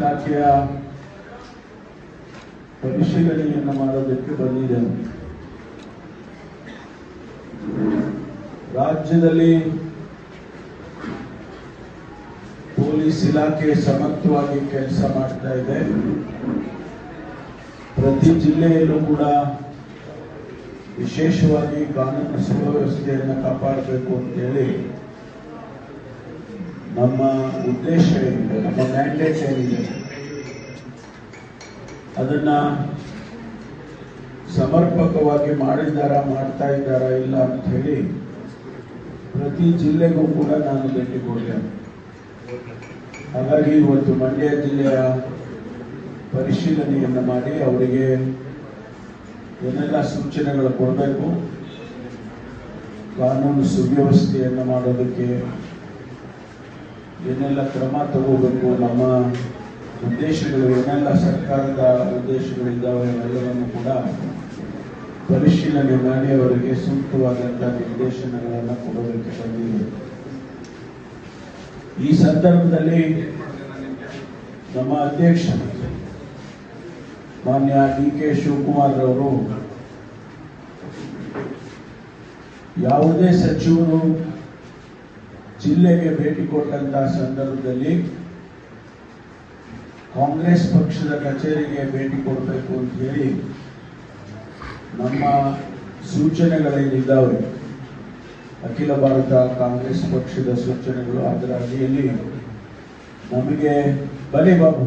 ಇಲಾಖೆಯ ಪರಿಶೀಲನೆಯನ್ನು ಮಾಡೋದಕ್ಕೆ ಬಂದಿದೆ. ರಾಜ್ಯದಲ್ಲಿ ಪೊಲೀಸ್ ಇಲಾಖೆ ಸಮರ್ಥವಾಗಿ ಕೆಲಸ ಮಾಡ್ತಾ ಇದೆ. ಪ್ರತಿ ಜಿಲ್ಲೆಯಲ್ಲೂ ಕೂಡ ವಿಶೇಷವಾಗಿ ಕಾನೂನು ಸುವ್ಯವಸ್ಥೆಯನ್ನು ಕಾಪಾಡಬೇಕು ಅಂತೇಳಿ ನಮ್ಮ ಉದ್ದೇಶ ಏನಿದೆ ನಮ್ಮ ಮ್ಯಾಂಡೇಟ್ ಏನಿದೆ? ಅದನ್ನ ಸಮರ್ಪಕವಾಗಿ ಮಾಡಿದ್ದಾರಾ, ಮಾಡ್ತಾ ಇದ್ದಾರಾ ಇಲ್ಲ ಅಂತ ಹೇಳಿ ಪ್ರತಿ ಜಿಲ್ಲೆಗೂ ಕೂಡ ನಾನು ಭೇಟಿ ಕೊಡ್ತೇನೆ. ಹಾಗಾಗಿ ಇವತ್ತು ಮಂಡ್ಯ ಜಿಲ್ಲೆಯ ಪರಿಶೀಲನೆಯನ್ನು ಮಾಡಿ ಅವರಿಗೆ ಏನೆಲ್ಲ ಸೂಚನೆಗಳು ಕೊಡಬೇಕು, ಕಾನೂನು ಸುವ್ಯವಸ್ಥೆಯನ್ನು ಮಾಡೋದಕ್ಕೆ ಏನೆಲ್ಲ ಕ್ರಮ ತಗೋಬೇಕು, ನಮ್ಮ ಉದ್ದೇಶಗಳು, ಏನೆಲ್ಲ ಸರ್ಕಾರದ ಉದ್ದೇಶಗಳಿದ್ದಾವೆ ಅವೆಲ್ಲವನ್ನು ಕೂಡ ಪರಿಶೀಲನೆ ಮಾಡಿ ಅವರಿಗೆ ಸೂಕ್ತವಾದಂತಹ ನಿರ್ದೇಶನಗಳನ್ನು ಕೊಡೋದಕ್ಕೆ ಬಂದಿದೆ ಈ ಸಂದರ್ಭದಲ್ಲಿ ನಮ್ಮ ಅಧ್ಯಕ್ಷ ಮಾನ್ಯ ಡಿ ಕೆ ಶಿವಕುಮಾರ್ ಅವರು ಯಾವುದೇ ಸಚಿವರು ಜಿಲ್ಲೆಗೆ ಭೇಟಿ ಕೊಟ್ಟಂತಹ ಸಂದರ್ಭದಲ್ಲಿ ಕಾಂಗ್ರೆಸ್ ಪಕ್ಷದ ಕಚೇರಿಗೆ ಭೇಟಿ ಕೊಡಬೇಕು ಅಂತ ಹೇಳಿ ನಮ್ಮ ಸೂಚನೆಗಳೇನಿದ್ದಾವೆ? ಅಖಿಲ ಭಾರತ ಕಾಂಗ್ರೆಸ್ ಪಕ್ಷದ ಸೂಚನೆಗಳು ಅದರ ಅಡಿಯಲ್ಲಿ ನಮಗೆ ಬಲಿ ಬಾಬು.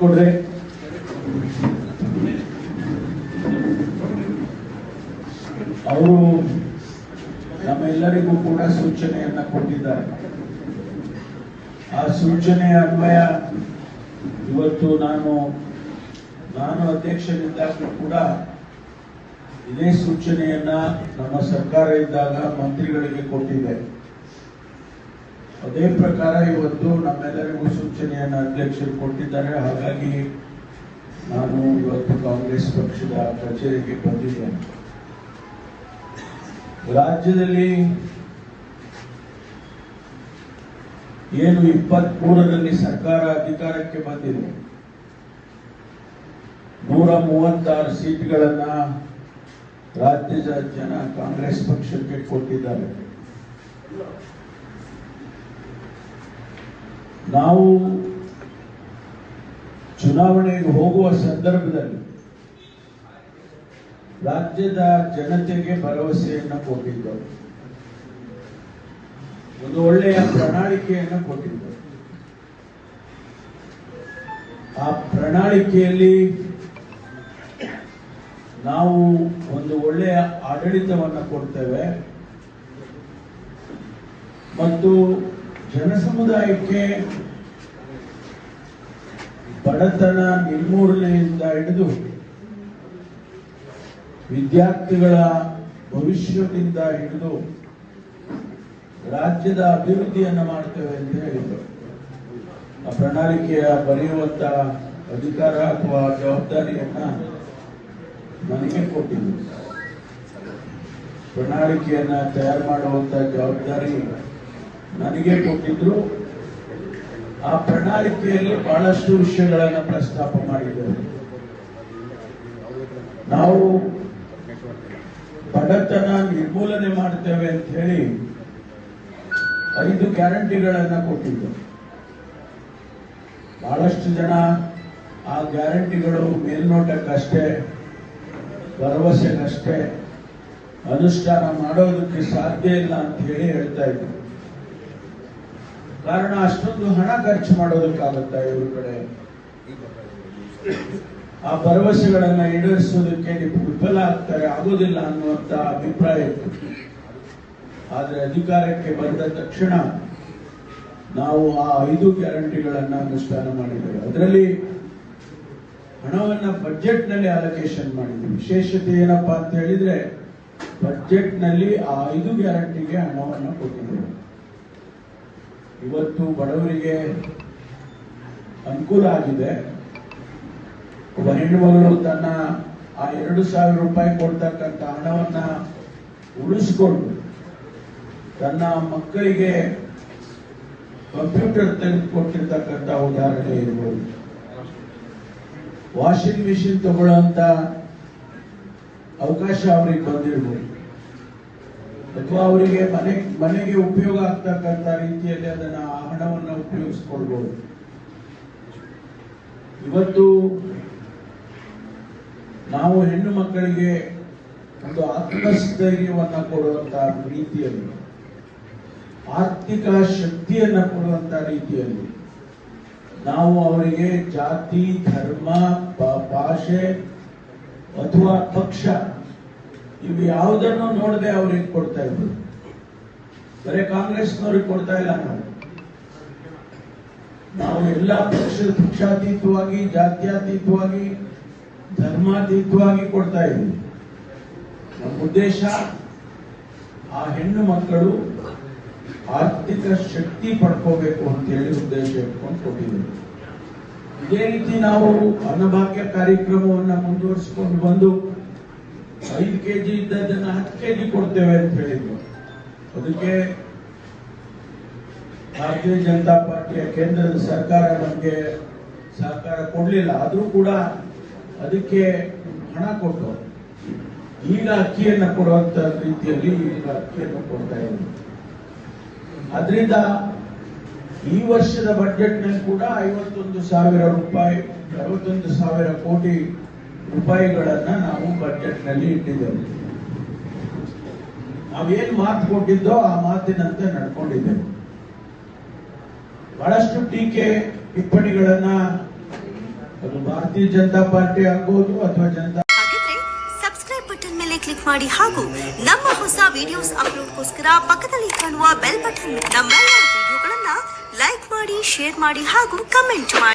ಕೊಡ್ರಿ. ಅವರು ನಮ್ಮೆಲ್ಲರಿಗೂ ಕೂಡ ಸೂಚನೆಯನ್ನ ಕೊಟ್ಟಿದ್ದಾರೆ. ಆ ಸೂಚನೆಯ ಅನ್ವಯ ಇವತ್ತು ನಾನು ನಾನು ಅಧ್ಯಕ್ಷನಿದ್ದಾಗಲೂ ಕೂಡ ಇದೇ ಸೂಚನೆಯನ್ನ ನಮ್ಮ ಸರ್ಕಾರ ಇದ್ದಾಗ ಮಂತ್ರಿಗಳಿಗೆ ಕೊಟ್ಟಿದೆ ಅದೇ ಪ್ರಕಾರ ಇವತ್ತು ನಮ್ಮೆಲ್ಲರಿಗೂ ಸೂಚನೆಯನ್ನ ಅಧ್ಯಕ್ಷರು ಕೊಟ್ಟಿದ್ದಾರೆ. ಹಾಗಾಗಿ ನಾನು ಇವತ್ತು ಕಾಂಗ್ರೆಸ್ ಪಕ್ಷದ ಕಚೇರಿಗೆ ಬಂದಿದ್ದೇನೆ. ರಾಜ್ಯದಲ್ಲಿ ಏನು ಇಪ್ಪತ್ತ್ ಮೂರರಲ್ಲಿ ಸರ್ಕಾರ ಅಧಿಕಾರಕ್ಕೆ ಬಂದಿದೆ? ನೂರ ಮೂವತ್ತಾರು ಸೀಟ್ಗಳನ್ನ ರಾಜ್ಯದ ಜನ ಕಾಂಗ್ರೆಸ್ ಪಕ್ಷಕ್ಕೆ ಕೊಟ್ಟಿದ್ದಾರೆ. ನಾವು ಚುನಾವಣೆಗೆ ಹೋಗುವ ಸಂದರ್ಭದಲ್ಲಿ ರಾಜ್ಯದ ಜನತೆಗೆ ಭರವಸೆಯನ್ನು ಕೊಟ್ಟಿದ್ದರು ಒಂದು ಒಳ್ಳೆಯ ಪ್ರಣಾಳಿಕೆಯನ್ನು ಕೊಟ್ಟಿದ್ದರು ಆ ಪ್ರಣಾಳಿಕೆಯಲ್ಲಿ ನಾವು ಒಂದು ಒಳ್ಳೆಯ ಆಡಳಿತವನ್ನು ಕೊಡ್ತೇವೆ. ಮತ್ತು ಜನಸಮುದಾಯಕ್ಕೆ ಬಡತನ ನಿರ್ಮೂಲನೆಯಿಂದ ಹಿಡಿದು ವಿದ್ಯಾರ್ಥಿಗಳ ಭವಿಷ್ಯದಿಂದ ಹಿಡಿದು ರಾಜ್ಯದ ಅಭಿವೃದ್ಧಿಯನ್ನು ಮಾಡ್ತೇವೆ ಅಂತ ಹೇಳಿದರು. ಆ ಪ್ರಣಾಳಿಕೆಯ ಬರೆಯುವಂತ ಅಧಿಕಾರ ಅಥವಾ ಜವಾಬ್ದಾರಿಯನ್ನ ನನಗೆ ಕೊಟ್ಟಿದ್ರು. ಪ್ರಣಾಳಿಕೆಯನ್ನ ತಯಾರು ಮಾಡುವಂತ ಜವಾಬ್ದಾರಿ ನನಗೆ ಕೊಟ್ಟಿದ್ರು. ಆ ಪ್ರಣಾಳಿಕೆಯಲ್ಲಿ ಬಹಳಷ್ಟು ವಿಷಯಗಳನ್ನು ಪ್ರಸ್ತಾಪ ಮಾಡಿದ್ದೇವೆ ನಾವು ಬಡತನ ನಿರ್ಮೂಲನೆ ಮಾಡ್ತೇವೆ ಅಂತ ಹೇಳಿ ಐದು ಗ್ಯಾರಂಟಿಗಳನ್ನ ಕೊಟ್ಟಿದ್ದರು ಬಹಳಷ್ಟು ಜನ ಆ ಗ್ಯಾರಂಟಿಗಳು ಮೇಲ್ನೋಟಕ್ಕಷ್ಟೇ, ಭರವಸೆಗಷ್ಟೇ, ಅನುಷ್ಠಾನ ಮಾಡೋದಕ್ಕೆ ಸಾಧ್ಯ ಇಲ್ಲ ಅಂತ ಹೇಳಿ ಹೇಳ್ತಾ ಇದ್ರು. ಕಾರಣ ಅಷ್ಟೊಂದು ಹಣ ಖರ್ಚು ಮಾಡೋದಕ್ಕಾಗುತ್ತಾ ಇವ್ರ ಕಡೆ? ಆ ಭರವಸೆಗಳನ್ನ ಈಡೇರಿಸೋದಕ್ಕೆ ವಿಫಲ ಆಗ್ತಾರೆ, ಆಗೋದಿಲ್ಲ ಅನ್ನುವಂತ ಅಭಿಪ್ರಾಯ ಇತ್ತು. ಆದ್ರೆ ಅಧಿಕಾರಕ್ಕೆ ಬಂದ ತಕ್ಷಣ ನಾವು ಆ ಐದು ಗ್ಯಾರಂಟಿಗಳನ್ನ ಅನುಷ್ಠಾನ ಮಾಡಿದ್ದೇವೆ. ಅದರಲ್ಲಿ ಹಣವನ್ನ ಬಜೆಟ್ನಲ್ಲಿ ಅಲೋಕೇಶನ್ ಮಾಡಿದ್ವಿ ವಿಶೇಷತೆ ಏನಪ್ಪಾ ಅಂತ ಹೇಳಿದ್ರೆ ಬಜೆಟ್ನಲ್ಲಿ ಆ ಐದು ಗ್ಯಾರಂಟಿಗೆ ಹಣವನ್ನ ಕೊಟ್ಟಿದ್ದೇವೆ. ಇವತ್ತು ಬಡವರಿಗೆ ಅನುಕೂಲ ಆಗಿದೆ. ಒಬ್ಬ ತನ್ನ ಆ ಎರಡು ಸಾವಿರ ರೂಪಾಯಿ ಕೊಡ್ತಕ್ಕಂಥ ಹಣವನ್ನ ಉಳಿಸ್ಕೊಂಡು ತನ್ನ ಮಕ್ಕಳಿಗೆ ಕಂಪ್ಯೂಟರ್ ತೆಗೆದುಕೊಟ್ಟಿರ್ತಕ್ಕಂಥ ಉದಾಹರಣೆ ಇರ್ಬೋದು. ವಾಷಿಂಗ್ ಮಿಷಿನ್ ತಗೊಳ್ಳುವಂತ ಅವಕಾಶ ಅವ್ರಿಗೆ ಬಂದಿರ್ಬೋದು. ಅಥವಾ ಅವರಿಗೆ ಮನೆ, ಮನೆಗೆ ಉಪಯೋಗ ಆಗ್ತಕ್ಕಂಥ ರೀತಿಯಲ್ಲಿ ಅದನ್ನ ಆ ಹಣವನ್ನು ಉಪಯೋಗಿಸ್ಕೊಳ್ಬಹುದು ಇವತ್ತು ನಾವು ಹೆಣ್ಣು ಮಕ್ಕಳಿಗೆ ಒಂದು ಆತ್ಮಸ್ಥೈರ್ಯವನ್ನ ಕೊಡುವಂತ ರೀತಿಯಲ್ಲಿ, ಆರ್ಥಿಕ ಶಕ್ತಿಯನ್ನ ಕೊಡುವಂತ ರೀತಿಯಲ್ಲಿ ನಾವು ಅವರಿಗೆ ಜಾತಿ, ಧರ್ಮ ಭಾಷೆ ಅಥವಾ ಪಕ್ಷ, ಇವು ಯಾವುದನ್ನು ನೋಡದೆ ಅವ್ರಿಗೆ ಕೊಡ್ತಾ ಇದ್ರು ಬರೀ ಕಾಂಗ್ರೆಸ್ನವ್ರಿಗೆ ಕೊಡ್ತಾ ಇಲ್ಲ ನಾವು. ನಾವು ಎಲ್ಲ ಪಕ್ಷ ಪಕ್ಷಾತೀತವಾಗಿ, ಜಾತ್ಯತೀತವಾಗಿ ಧರ್ಮಾತೀತವಾಗಿ ಕೊಡ್ತಾ ಇದ್ದೀವಿ ನಮ್ಮ ಉದ್ದೇಶ ಆ ಹೆಣ್ಣು ಮಕ್ಕಳು ಆರ್ಥಿಕ ಶಕ್ತಿ ಪಡ್ಕೋಬೇಕು ಅಂತೇಳಿ ಉದ್ದೇಶ ಇಟ್ಕೊಂಡು ಕೊಟ್ಟಿದ್ದೀವಿ ಇದೇ ರೀತಿ ನಾವು ಅನ್ನಭಾಗ್ಯ ಕಾರ್ಯಕ್ರಮವನ್ನ ಮುಂದುವರಿಸಿಕೊಂಡು ಬಂದು ಐದು ಕೆಜಿ ಇದ್ದದನ್ನ ಹತ್ತು ಕೆಜಿ ಕೊಡ್ತೇವೆ ಅಂತ ಹೇಳಿದ್ರು. ಅದಕ್ಕೆ ಭಾರತೀಯ ಜನತಾ ಪಾರ್ಟಿಯ ಕೇಂದ್ರದ ಸರ್ಕಾರ ನಮಗೆ ಸಹಕಾರ ಕೊಡಲಿಲ್ಲ. ಆದರೂ ಕೂಡ ಅದಕ್ಕೆ ಹಣ ಕೊಟ್ಟು ಈಗ ಅಕ್ಕಿಯನ್ನು ಕೊಡುವಂತ ರೀತಿಯಲ್ಲಿ ಈಗ ಅಕ್ಕಿಯನ್ನು ಕೊಡ್ತಾ ಇದ್ದೀವಿ ಅದರಿಂದ ಈ ವರ್ಷದ ಬಜೆಟ್ನಲ್ಲಿ ಕೂಡ ಐವತ್ತೊಂದು ಸಾವಿರ ರೂಪಾಯಿ, ಅರವತ್ತೊಂದು ಸಾವಿರ ಕೋಟಿ ರೂಪಾಯಿಗಳನ್ನ ನಾವು ಬಜೆಟ್ನಲ್ಲಿ ಇಟ್ಟಿದ್ದೇವೆ. ನಾವೇನು ಮಾತು ಕೊಟ್ಟಿದ್ದೋ ಆ ಮಾತಿನಂತೆ ನಡ್ಕೊಂಡಿದ್ದೇವೆ. ಬಹಳಷ್ಟು ಟೀಕೆ ಟಿಪ್ಪಣಿಗಳನ್ನ ಅದು ಭಾರತೀಯ ಜನತಾ ಪಾರ್ಟಿ ಆಗ್ಬೋದು ಅಥವಾ ಜನತಾ ಸಬ್ಸ್ಕ್ರೈಬ್ ಬಟನ್ ಮೇಲೆ ಕ್ಲಿಕ್ ಮಾಡಿ ಹಾಗೂ ನಮ್ಮ ಹೊಸ ವಿಡಿಯೋಸ್ ಅಪ್ಲೋಡ್ಗೋಸ್ಕರ ಪಕ್ಕದಲ್ಲಿ ಕಾಣುವ ಬೆಲ್ ಬಟನ್ ನಮ್ಮೆಲ್ಲ ವಿಡಿಯೋಗಳನ್ನ ಲೈಕ್ ಮಾಡಿ ಶೇರ್ ಮಾಡಿ ಹಾಗೂ ಕಮೆಂಟ್ ಮಾಡಿ.